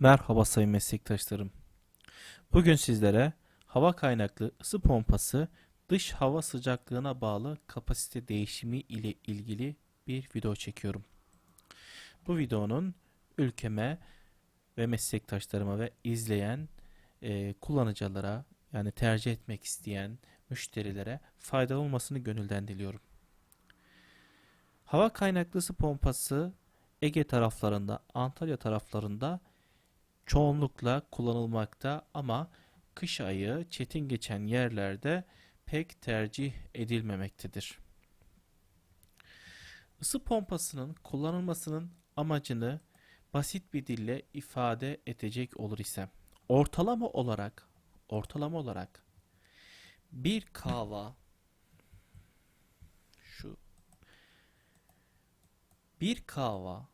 Merhaba sayın meslektaşlarım. Bugün sizlere hava kaynaklı ısı pompası dış hava sıcaklığına bağlı kapasite değişimi ile ilgili bir video çekiyorum. Bu videonun ülkeme ve meslektaşlarıma ve izleyen e, kullanıcılara yani tercih etmek isteyen müşterilere faydalı olmasını gönülden diliyorum. Hava kaynaklı ısı pompası Ege taraflarında, Antalya taraflarında çoğunlukla kullanılmakta ama kış ayı çetin geçen yerlerde pek tercih edilmemektedir. Isı pompasının kullanılmasının amacını basit bir dille ifade edecek olur ise ortalama olarak ortalama olarak bir kahva şu bir kahva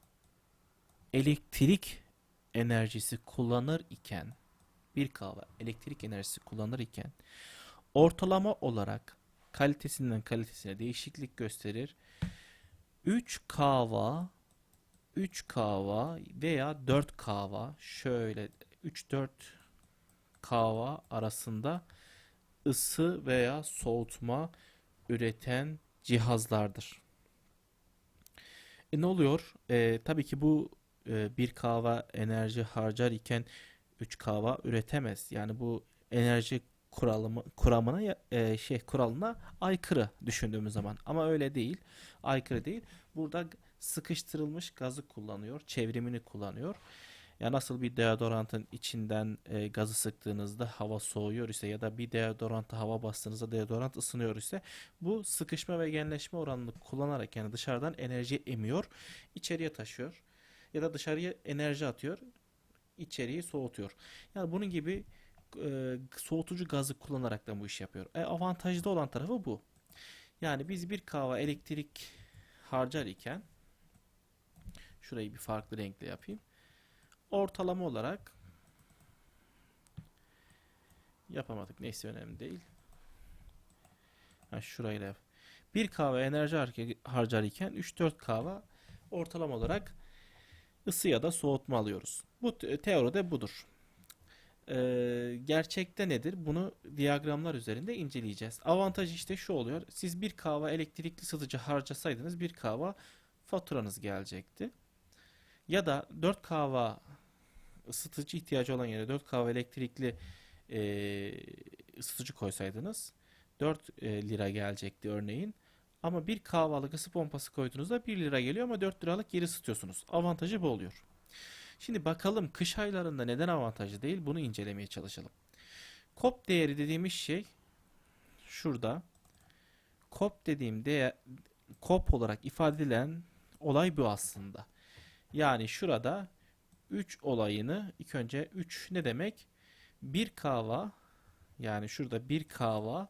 elektrik enerjisi kullanır iken bir kahve elektrik enerjisi kullanır iken ortalama olarak kalitesinden kalitesine değişiklik gösterir. 3 kahva 3 kahva veya 4 kahva şöyle 3-4 kahva arasında ısı veya soğutma üreten cihazlardır. E ne oluyor? E, tabii ki bu e, bir kahve enerji harcar iken 3 kahve üretemez. Yani bu enerji kuralımı kuramına e, şey kuralına aykırı düşündüğümüz zaman. Ama öyle değil. Aykırı değil. Burada sıkıştırılmış gazı kullanıyor, çevrimini kullanıyor. Ya nasıl bir deodorantın içinden e, gazı sıktığınızda hava soğuyor ise ya da bir deodoranta hava bastığınızda deodorant ısınıyor ise bu sıkışma ve genleşme oranını kullanarak yani dışarıdan enerji emiyor, içeriye taşıyor ya da dışarıya enerji atıyor, içeriği soğutuyor. Yani bunun gibi e, soğutucu gazı kullanarak da bu iş yapıyor. E, avantajlı olan tarafı bu. Yani biz bir kahve elektrik harcar iken şurayı bir farklı renkle yapayım. Ortalama olarak yapamadık. Neyse önemli değil. Ha, şurayla yap. Bir kahve enerji har- harcar iken 3-4 kahve ortalama olarak ısı ya da soğutma alıyoruz. Bu te- teoride budur. Ee, gerçekte nedir? Bunu diyagramlar üzerinde inceleyeceğiz. Avantaj işte şu oluyor. Siz bir kahve elektrikli ısıtıcı harcasaydınız bir kahve faturanız gelecekti. Ya da 4 kahve ısıtıcı ihtiyacı olan yere 4 kahve elektrikli e, ısıtıcı koysaydınız 4 e, lira gelecekti örneğin. Ama bir kahvalık ısı pompası koyduğunuzda 1 lira geliyor ama 4 liralık geri ısıtıyorsunuz. Avantajı bu oluyor. Şimdi bakalım kış aylarında neden avantajlı değil bunu incelemeye çalışalım. Kop değeri dediğimiz şey şurada. Kop dediğim değer kop olarak ifade edilen olay bu aslında. Yani şurada 3 olayını ilk önce 3 ne demek? Bir kahva yani şurada bir kahva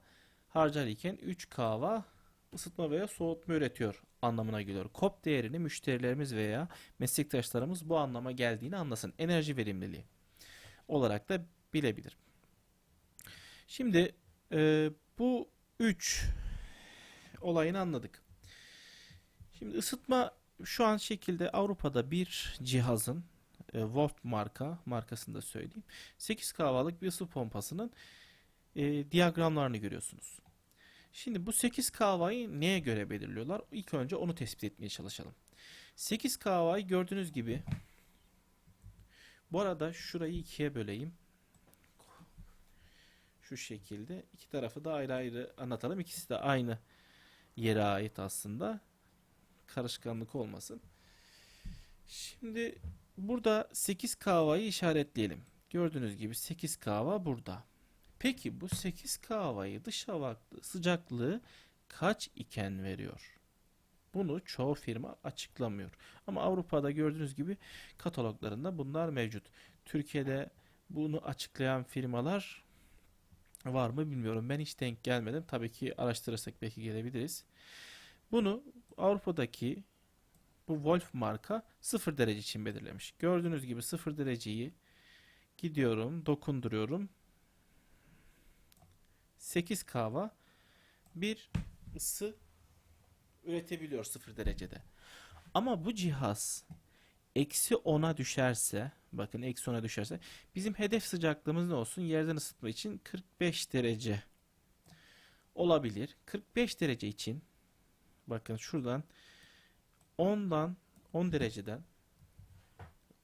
harcar iken 3 kahva ısıtma veya soğutma üretiyor anlamına geliyor. KOP değerini müşterilerimiz veya meslektaşlarımız bu anlama geldiğini anlasın. Enerji verimliliği olarak da bilebilir. Şimdi e, bu 3 olayını anladık. Şimdi ısıtma şu an şekilde Avrupa'da bir cihazın e, Wolf marka markasını da söyleyeyim. 8 kahvalık bir ısı pompasının e, diyagramlarını görüyorsunuz. Şimdi bu 8 kahvayı neye göre belirliyorlar? İlk önce onu tespit etmeye çalışalım. 8 kahvayı gördüğünüz gibi bu arada şurayı ikiye böleyim. Şu şekilde. iki tarafı da ayrı ayrı anlatalım. İkisi de aynı yere ait aslında. Karışkanlık olmasın. Şimdi burada 8 kahvayı işaretleyelim. Gördüğünüz gibi 8 kahva burada. Peki bu 8 kahvayı dış hava sıcaklığı kaç iken veriyor? Bunu çoğu firma açıklamıyor. Ama Avrupa'da gördüğünüz gibi kataloglarında bunlar mevcut. Türkiye'de bunu açıklayan firmalar var mı bilmiyorum. Ben hiç denk gelmedim. Tabii ki araştırırsak belki gelebiliriz. Bunu Avrupa'daki bu Wolf marka 0 derece için belirlemiş. Gördüğünüz gibi 0 dereceyi gidiyorum, dokunduruyorum. 8 kahva bir ısı üretebiliyor 0 derecede. Ama bu cihaz eksi 10'a düşerse bakın eksi 10'a düşerse bizim hedef sıcaklığımız ne olsun? Yerden ısıtma için 45 derece olabilir. 45 derece için bakın şuradan 10'dan 10 dereceden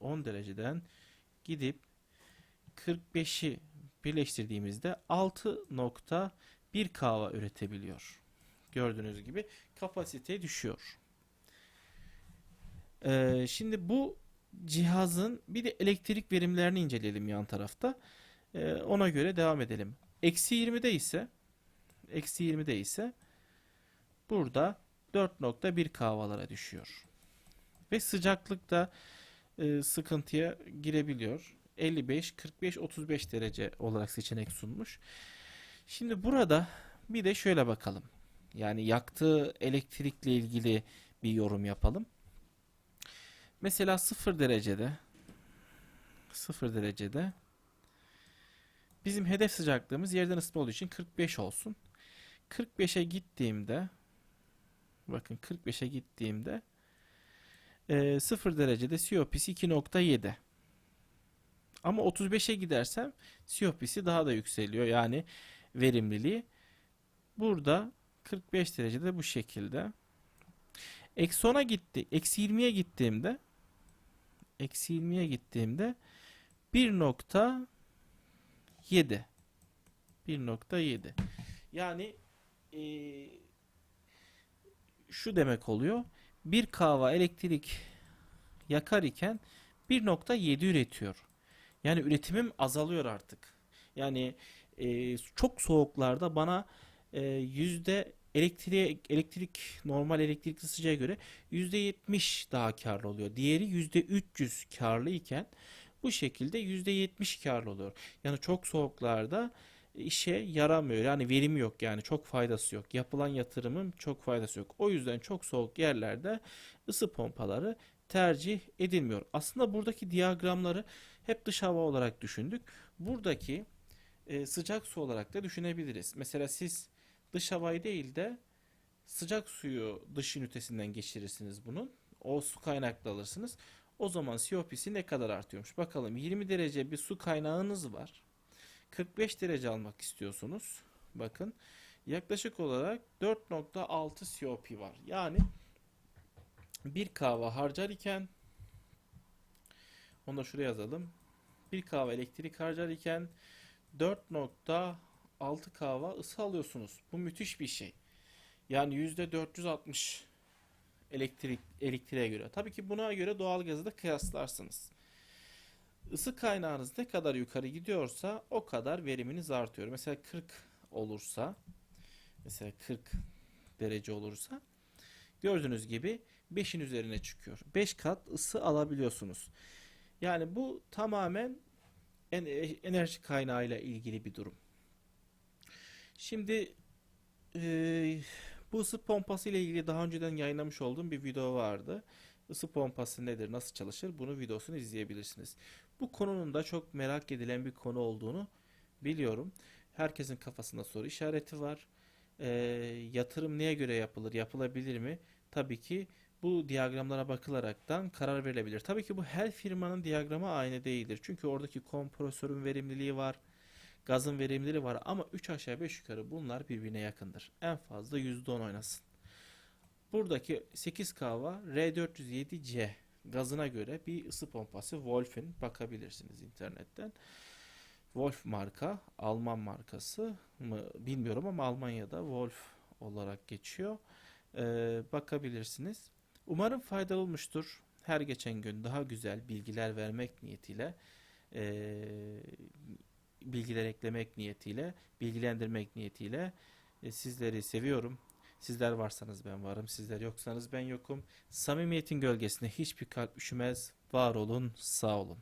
10 dereceden gidip 45'i birleştirdiğimizde 6.1 kahva üretebiliyor. Gördüğünüz gibi kapasite düşüyor. Ee, şimdi bu cihazın bir de elektrik verimlerini inceleyelim yan tarafta. Ee, ona göre devam edelim. Eksi 20'de ise eksi 20'de ise burada 4.1 kahvalara düşüyor. Ve sıcaklıkta e, sıkıntıya girebiliyor. 55, 45, 35 derece olarak seçenek sunmuş. Şimdi burada bir de şöyle bakalım. Yani yaktığı elektrikle ilgili bir yorum yapalım. Mesela 0 derecede 0 derecede bizim hedef sıcaklığımız yerden ısıtma olduğu için 45 olsun. 45'e gittiğimde bakın 45'e gittiğimde e, 0 derecede COP'si 2.7 ama 35'e gidersem COP'si daha da yükseliyor. Yani verimliliği. Burada 45 derecede bu şekilde. Eksi 10'a gitti. Eksi 20'ye gittiğimde eksi 20'ye gittiğimde 1.7 1.7 yani eee, şu demek oluyor. Bir kahva elektrik yakar iken 1.7 üretiyor. Yani üretimim azalıyor artık. Yani e, çok soğuklarda bana e, yüzde elektriğe elektrik normal elektrik ısıcıya göre yüzde 70 daha karlı oluyor. Diğeri yüzde 300 karlı iken bu şekilde yüzde 70 karlı oluyor. Yani çok soğuklarda işe yaramıyor. Yani verim yok yani çok faydası yok. Yapılan yatırımın çok faydası yok. O yüzden çok soğuk yerlerde ısı pompaları tercih edilmiyor. Aslında buradaki diyagramları hep dış hava olarak düşündük. Buradaki e, sıcak su olarak da düşünebiliriz. Mesela siz dış havayı değil de sıcak suyu dış ünitesinden geçirirsiniz bunun. O su kaynaklı alırsınız. O zaman COP'si ne kadar artıyormuş? Bakalım 20 derece bir su kaynağınız var. 45 derece almak istiyorsunuz. Bakın yaklaşık olarak 4.6 COP var. Yani bir kahve harcar iken onu da şuraya yazalım. Bir kahve elektrik harcar iken 4.6 kahve ısı alıyorsunuz. Bu müthiş bir şey. Yani %460 elektrik elektriğe göre. Tabii ki buna göre doğalgazı da kıyaslarsınız. Isı kaynağınız ne kadar yukarı gidiyorsa o kadar veriminiz artıyor. Mesela 40 olursa mesela 40 derece olursa gördüğünüz gibi 5'in üzerine çıkıyor. 5 kat ısı alabiliyorsunuz. Yani bu tamamen en- enerji kaynağıyla ilgili bir durum. Şimdi eee, bu ısı pompası ile ilgili daha önceden yayınlamış olduğum bir video vardı. Isı pompası nedir, nasıl çalışır? Bunu videosunu izleyebilirsiniz. Bu konunun da çok merak edilen bir konu olduğunu biliyorum. Herkesin kafasında soru işareti var. Eee, yatırım neye göre yapılır, yapılabilir mi? Tabii ki bu diyagramlara bakılaraktan karar verilebilir. Tabii ki bu her firmanın diyagramı aynı değildir. Çünkü oradaki kompresörün verimliliği var, gazın verimliliği var ama 3 aşağı 5 yukarı bunlar birbirine yakındır. En fazla %10 oynasın. Buradaki 8 kahva R407C gazına göre bir ısı pompası Wolf'in bakabilirsiniz internetten. Wolf marka, Alman markası mı bilmiyorum ama Almanya'da Wolf olarak geçiyor. Ee, bakabilirsiniz. Umarım faydalı olmuştur. Her geçen gün daha güzel bilgiler vermek niyetiyle, eee, bilgiler eklemek niyetiyle, bilgilendirmek niyetiyle e, sizleri seviyorum. Sizler varsanız ben varım, sizler yoksanız ben yokum. Samimiyetin gölgesine hiçbir kalp üşümez. Var olun, sağ olun.